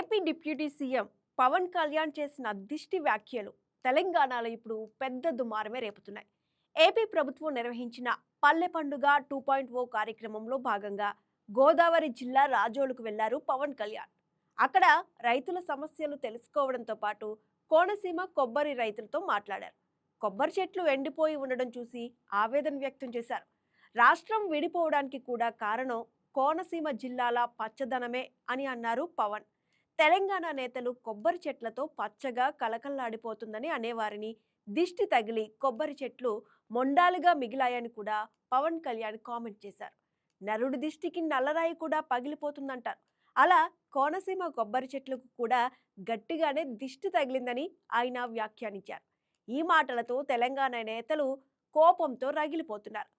AP deputy CM Pawan Kalyan చేసిన దిష్టి వ్యాఖ్యలు తెలంగాణలో ఇప్పుడు పెద్ద దుమారమే రేపుతున్నాయి. ఏపీ ప్రభుత్వం నిర్వహించిన పల్లె పండుగ టూ పాయింట్ ఓ కార్యక్రమంలో భాగంగా గోదావరి జిల్లా రాజోలుకు వెళ్ళారు పవన్ కళ్యాణ్. అక్కడ రైతుల సమస్యలు తెలుసుకోవడంతో పాటు కోనసీమ కొబ్బరి రైతులతో మాట్లాడారు. కొబ్బరి చెట్లు ఎండిపోయి ఉండడం చూసి ఆవేదన వ్యక్తం చేశారు. రాష్ట్రం విడిపోవడానికి కూడా కారణం కోనసీమ జిల్లాల పచ్చదనమే అని అన్నారు పవన్. తెలంగాణ నేతలు కొబ్బరి చెట్లతో పచ్చగా కలకల్లాడిపోతుందని అనేవారిని దిష్టి తగిలి కొబ్బరి చెట్లు మొండాలుగా మిగిలాయని కూడా పవన్ కళ్యాణ్ కామెంట్ చేశారు. నరుడి దిష్టికి నల్లరాయి కూడా పగిలిపోతుందంటారు. అలా కోనసీమ కొబ్బరి చెట్లకు కూడా గట్టిగానే దిష్టి తగిలిందని ఆయన వ్యాఖ్యానించారు. ఈ మాటలతో తెలంగాణ నేతలు కోపంతో రగిలిపోతున్నారు.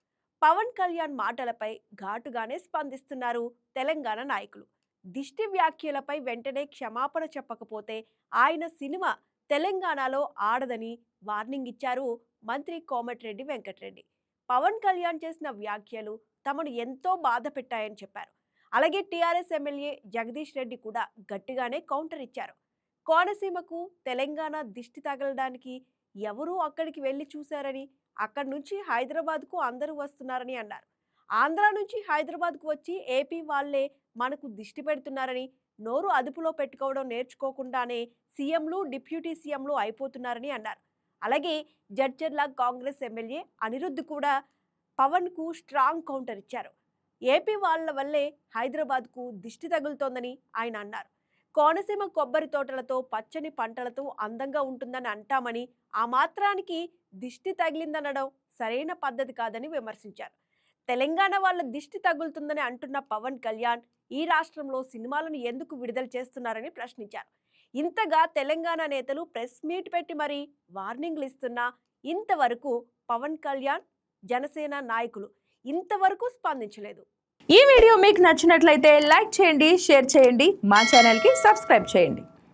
పవన్ కళ్యాణ్ మాటలపై ఘాటుగానే స్పందిస్తున్నారు తెలంగాణ నాయకులు. దిష్టి వ్యాఖ్యలపై వెంటనే క్షమాపణ చెప్పకపోతే ఆయన సినిమా తెలంగాణలో ఆడదని వార్నింగ్ ఇచ్చారు మంత్రి కోమటిరెడ్డి వెంకటరెడ్డి. పవన్ కళ్యాణ్ చేసిన వ్యాఖ్యలు తమను ఎంతో బాధ పెట్టాయని చెప్పారు. అలాగే టీఆర్ఎస్ ఎమ్మెల్యే జగదీష్ రెడ్డి కూడా గట్టిగానే కౌంటర్ ఇచ్చారు. కోనసీమకు తెలంగాణ దిష్టి తగలడానికి ఎవరూ అక్కడికి వెళ్ళి చూశారని అక్కడి నుంచి హైదరాబాద్కు అందరూ వస్తున్నారని అన్నారు. ఆంధ్ర నుంచి హైదరాబాద్కు వచ్చి ఏపీ వాళ్ళే మనకు దిష్టి పెడుతున్నారని నోరు అదుపులో పెట్టుకోవడం నేర్చుకోకుండానే సీఎంలు డిప్యూటీ సీఎంలు అయిపోతున్నారని అన్నారు. అలాగే జడ్చర్ల కాంగ్రెస్ ఎమ్మెల్యే అనిరుద్ధ్ కూడా పవన్కు స్ట్రాంగ్ కౌంటర్ ఇచ్చారు. ఏపీ వాళ్ళ వల్లే హైదరాబాద్కు దిష్టి తగులుతోందని ఆయన అన్నారు. కోనసీమ కొబ్బరి తోటలతో పచ్చని పంటలతో అందంగా ఉంటుందని అంటామని ఆ మాత్రానికి దిష్టి తగిలిందనడం సరైన పద్ధతి కాదని విమర్శించారు. తెలంగాణ వాళ్ళ దిష్టి తగులుతుందని అంటున్న పవన్ కళ్యాణ్ ఈ రాష్ట్రంలో సినిమాలను ఎందుకు విడుదల చేస్తున్నారని ప్రశ్నించారు. ఇంతగా తెలంగాణ నేతలు ప్రెస్ మీట్ పెట్టి మరీ వార్నింగ్లు ఇస్తున్నా ఇంతవరకు పవన్ కళ్యాణ్ జనసేన నాయకులు ఇంతవరకు స్పందించలేదు. ఈ వీడియో మీకు నచ్చినట్లయితే లైక్ చేయండి షేర్ చేయండి మా ఛానల్కి సబ్స్క్రైబ్ చేయండి.